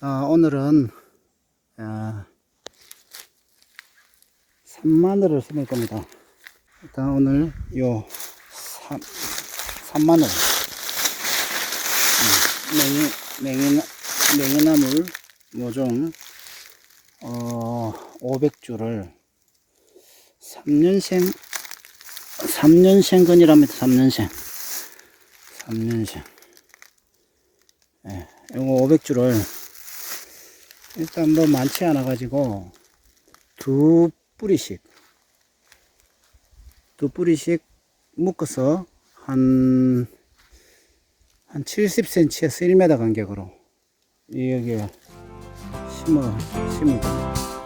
아, 오늘은 아, 산마늘을 심을 겁니다. 일단 오늘 요 산, 산마늘 음, 맹이, 맹이, 맹이나물 모종 어, 500주를 3년생 3년생 근이랍니다. 3년생 3년생 예, 이거 500주를 일단 뭐 많지 않아 가지고 두 뿌리씩 두 뿌리씩 묶어서 한, 한 70cm에서 1m 간격으로 여기에 심어, 심을 겁니다.